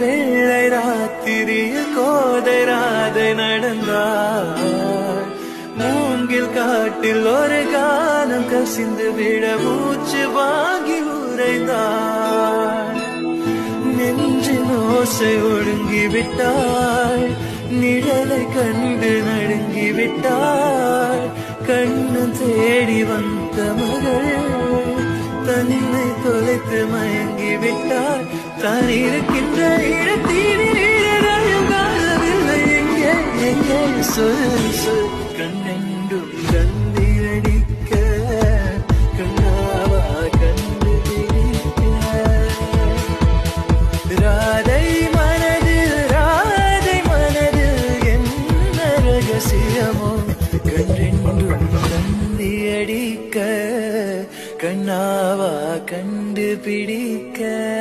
வெள்ளை ராத்திரியில் கோதை ராதை நடந்தாள் மூங்கில் காட்டில் ஒரு காலம் கசிந்து விட மூச்சு வாங்கி உரைந்தாள் நெஞ்சின் ஓசை ஒடுங்கி விட்டாள் நிழலை கண்டு நடுங்கி விட்டாள் கண்ணு தேடி வந்த மகள் தன்னை தொலைத்து மயங்கி விட்டாள் தான் இருக்கின்ற கண்ணெண்டும் கந்திரடிக்க கண்ணாவா கண்டு ராதை மனது ராதை மனது என்ன ரகசியமோ கண்டென்றும் கந்தி கண்ணாவா கண்டு